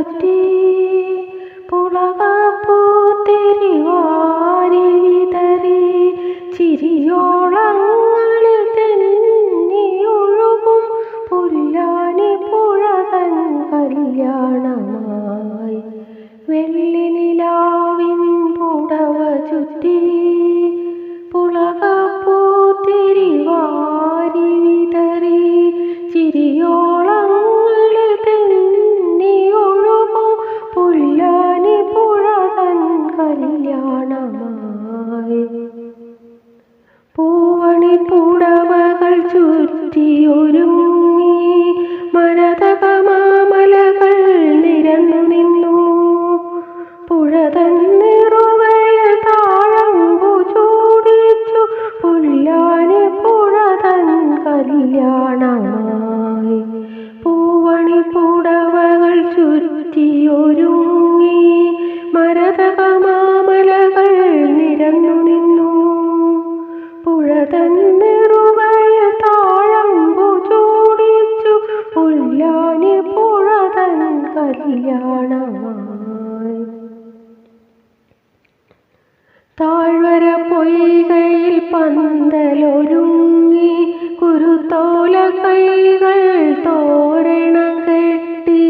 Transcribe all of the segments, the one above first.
ചുറ്റി പുളകപ്പൂത്തിരി വിതറി ചിരിയോളങ്ങളിൽ തെന്നിയൊഴുകും പുല്ലാനി പുഴകൻ കല്യാണമായി. വെള്ളി കല്യാണമായി പൂവണി പൂടവകൾ ചുറ്റി ഒരുങ്ങി മരതകമാമലകൾ കല്യാണമായി. താഴ്വര പൊയ്കയിൽ പന്തലൊരുങ്ങി കുരുത്തോല കൈകൾ തോരണം കെട്ടി.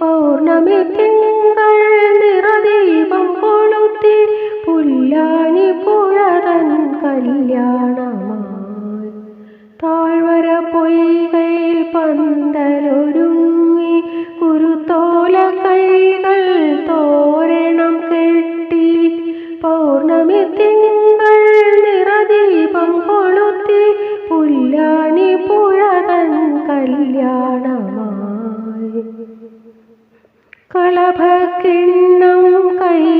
പൗർണമി തിങ്കൾ നിറദീപം കൊളുത്തി പുല്ലാനി പുഴതൻ കല്യാണമായി. താഴ്വര പൊയ്കയിൽ പന്തലൊരുങ്ങി കല്യാണമായി. കളഭക്കിണ്ണം കൈകളിലേന്തി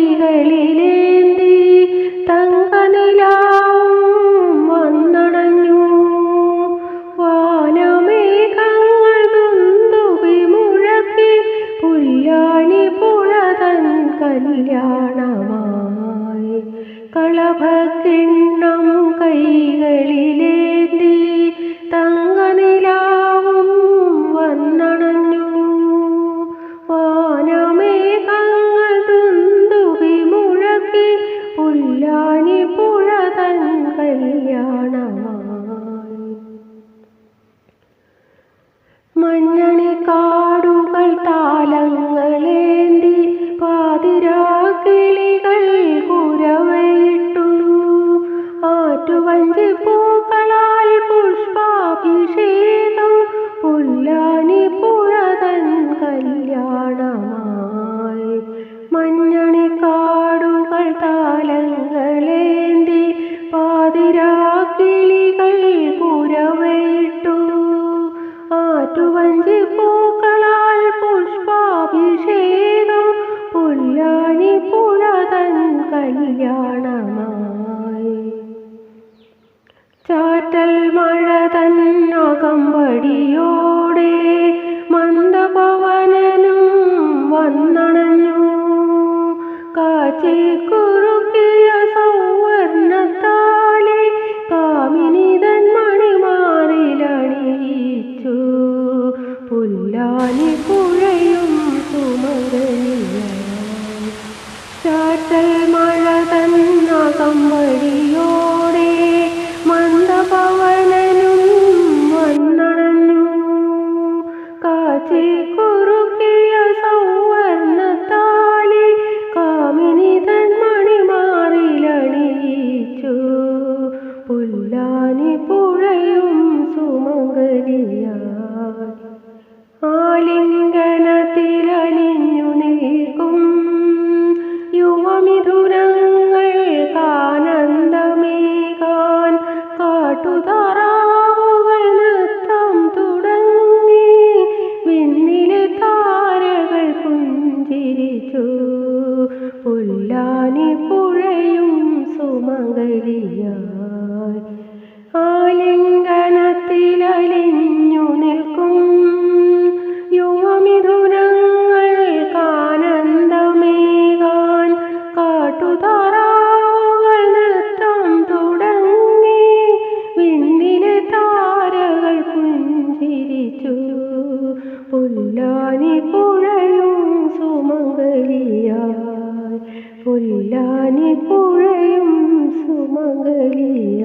മഞ്ഞണി കാടുകൾ താലങ്ങളേന്തി പാതിരാക്കിളികൾ കുരവയിട്ടു. ആറ്റുവഞ്ചി പൂക്കളാൽ പുഷ്പാഭിഷേകം പുല്ലാനി പുഴതൻ കല്യാണമായി ആറ്റുവഞ്ചി പൂക്കളാൽ പുഷ്പാഭിഷേകം പുല്ലാനി പുഴതൻ കല്യാണമായി. ചാറ്റൽ മഴ തന്നകമ്പടിയോടെ മന്ദപവനനും വന്നണഞ്ഞു. കാച്ചി പുല്ലാനി പുഴയും പുഴയും സുമംഗലിയ.